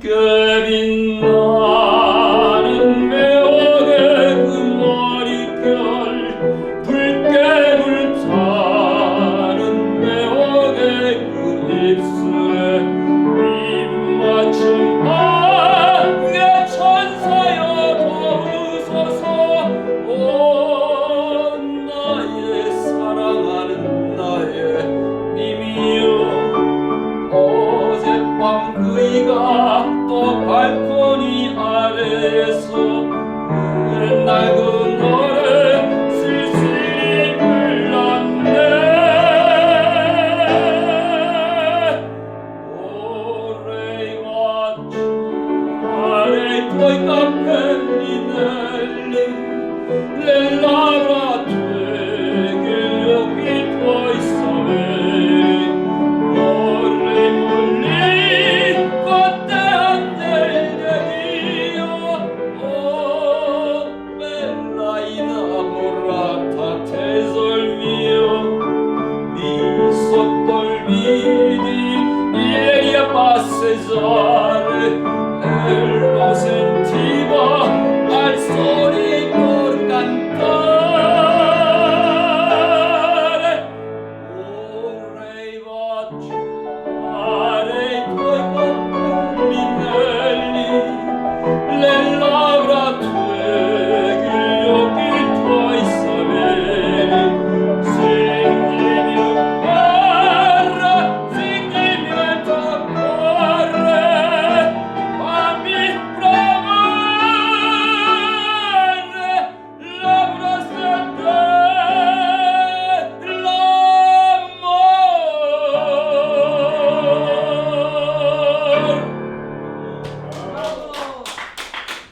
Kevin 또 발코니 아래에서 우는 낡은 노래 슬슬 불렀네. 올해와 주말에 토이 카페 so